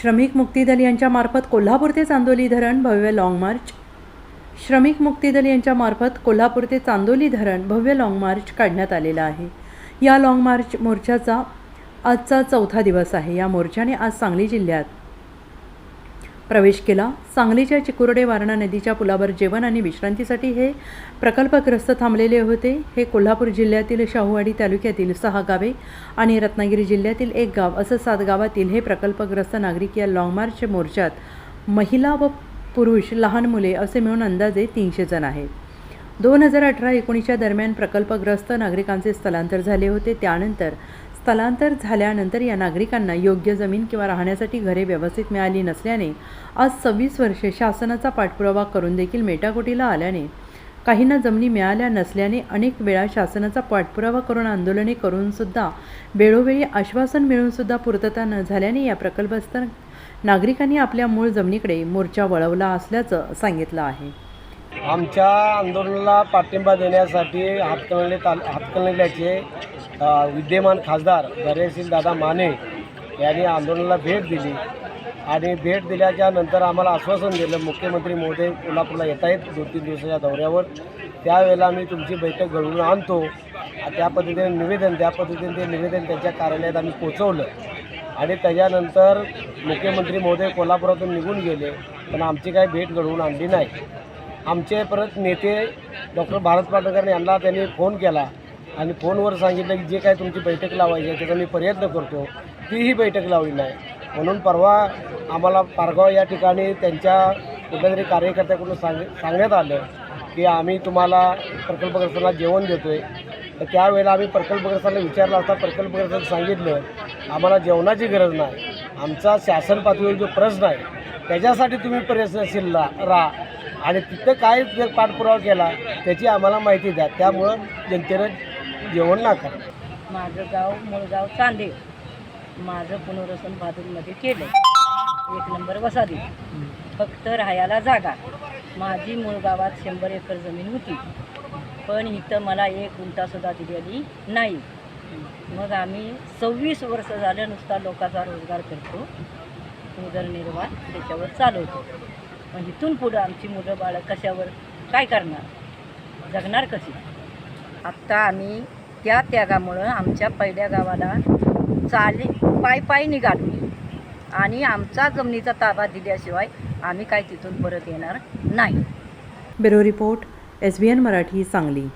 श्रमिक मुक्ती दल यांच्या कोल्हापूर ते चांदोली धरण भव्य लाँग मार्च श्रमिक मुक्ती दल यांच्या कोल्हापूर ते चांदोली धरण भव्य लाँग मार्च काढण्यात आलेला आहे. या लाँग मार्च मोर्चाचा आजचा चौथा दिवस आहे. या मोर्चाने आज सांगली जिल्ह्यात प्रवेश केला. सांगलीच्या चिकुर्डे वारणा नदीच्या पुलावर जेवण आणि विश्रांतीसाठी हे प्रकल्पग्रस्त थांबलेले होते. हे कोल्हापूर जिल्ह्यातील शाहूवाडी तालुक्यातील सहा गावे आणि रत्नागिरी जिल्ह्यातील एक गाव असं सात गावातील हे प्रकल्पग्रस्त नागरिक या लाँग मार्च मोर्चात महिला व पुरुष लहान मुले असे मिळून अंदाजे तीनशे जण आहेत. दोन हजार अठरा एकोणीसच्या दरम्यान प्रकल्पग्रस्त नागरिकांचे स्थलांतर झाले होते. त्यानंतर स्थलांतर झाल्यानंतर या नागरिकांना योग्य जमीन किंवा राहण्यासाठी घरे व्यवस्थित मिळाली नसल्याने आज सव्वीस वर्षे शासनाचा पाठपुरावा करून देखील मेटाकोटीला आल्याने काहींना जमिनी मिळाल्या नसल्याने अनेक वेळा शासनाचा पाठपुरावा करून आंदोलने करूनसुद्धा वेळोवेळी आश्वासन मिळूनसुद्धा पूर्तता न झाल्याने या प्रकल्पस्थ नागरिकांनी आपल्या मूळ जमिनीकडे मोर्चा वळवला असल्याचं सांगितलं आहे. आमच्या आंदोलनाला पाठिंबा देण्यासाठी हातकणले ताल हातकणल्याचे विद्यमान खासदार धैर्यशील दादा माने यांनी आंदोलनाला भेट दिली. आणि भेट दिल्याच्या नंतर आम्हाला आश्वासन दिलं मुख्यमंत्री मोदी कोल्हापूरला येत आहेत दोन तीन दिवसाच्या दौऱ्यावर. त्यावेळेला आम्ही तुमची बैठक घडवून आणतो. त्या पद्धतीने निवेदन त्या पद्धतीने ते निवेदन त्यांच्या कार्यालयात आम्ही पोचवलं. आणि त्याच्यानंतर मुख्यमंत्री महोदय कोल्हापुरातून निघून गेले पण आमची काही भेट घडवून आणली नाही. आमचे परत नेते डॉक्टर भारत पाटणकर यांना त्यांनी फोन केला. आणि फोनवर सांगितलं की जे काय तुमची बैठक लावायची आहे त्याचा मी प्रयत्न करतो. तीही बैठक लावली नाही. म्हणून परवा आम्हाला पारगाव या ठिकाणी त्यांच्या कुठल्या तरी कार्यकर्त्याकडून सांग सांगण्यात आलं की आम्ही तुम्हाला प्रकल्पग्रस्तांना जेवण देतो आहे तर त्यावेळेला आम्ही प्रकल्पग्रस्तांना विचारलं असता प्रकल्पग्रस्तांनी सांगितलं आम्हाला जेवणाची गरज नाही. आमचा शासन पातळीवर जो प्रश्न आहे त्याच्यासाठी तुम्ही प्रयत्नशील रा- राहा आणि तिथं काय जर पाठपुरावा केला त्याची आम्हाला माहिती द्या. त्यामुळं जनतेनं जेवण नाका माझं गाव मुळगाव चांदे. माझं पुनर्वसन भादूरमध्ये केलं एक नंबर वसादी फक्त राहायला जागा. माझी मूळ गावात शंभर एकर जमीन होती. पण इथं मला एक गुंठासुद्धा दिलेली नाही. मग आम्ही सव्वीस वर्ष झालं नुसता लोकांचा रोजगार करतो. उदरनिर्वाह त्याच्यावर चालवतो. पण इथून पुढं आमची मुलं बाळं कशावर? काय करणार? जगणार कशी? आत्ता आम्ही त्या त्यागामुळं आमच्या पहिल्या गावाला चाले पाय पाय निघाली. आणि आमचा जमिनीचा ताबा दिल्याशिवाय आम्ही काय तिथून परत येणार नाही. Bureau report S B N Marathi Sangli.